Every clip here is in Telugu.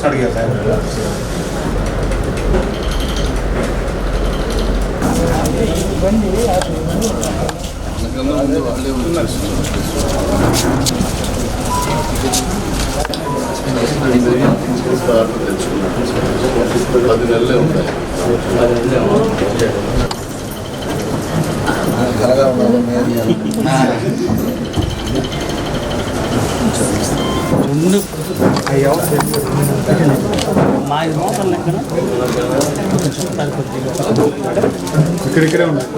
దగ్గర వస్తాడు కదా సార్ పది నెలలే ఉంటాయి ఇక్కడ ఇక్కడే ఉన్నాయి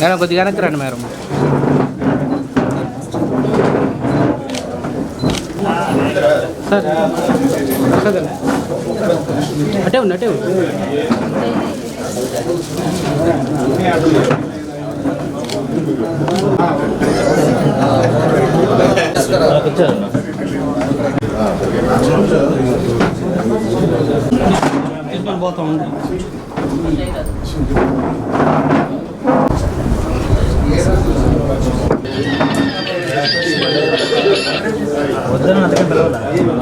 మేడం కొద్దిగా వెనక్కి రండి మేడం సార్ అటే ఉంది అటే ఉంది పోతా ఉంది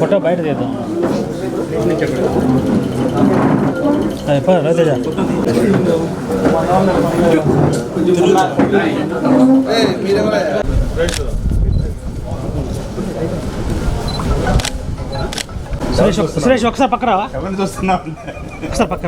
ఫోటో బయట తీద్దాం అది పద, రవితేజ సురేష్ ఒక- సురేష్ ఒకసారి పక్క రావా ఎవరిని చూస్తున్నావు? ఒకసారి పక్క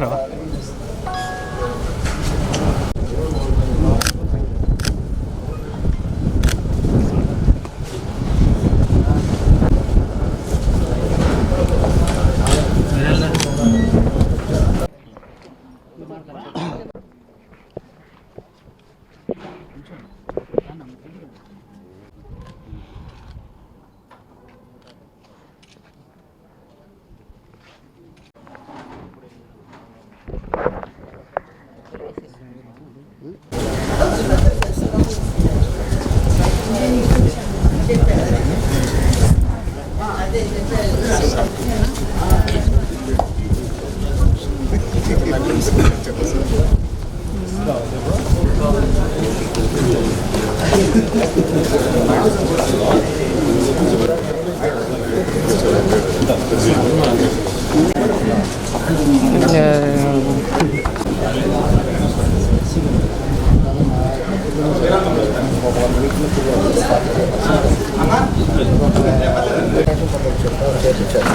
Gracias.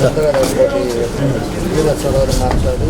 కొత్తగా మాట్లాడి మాట్లాడు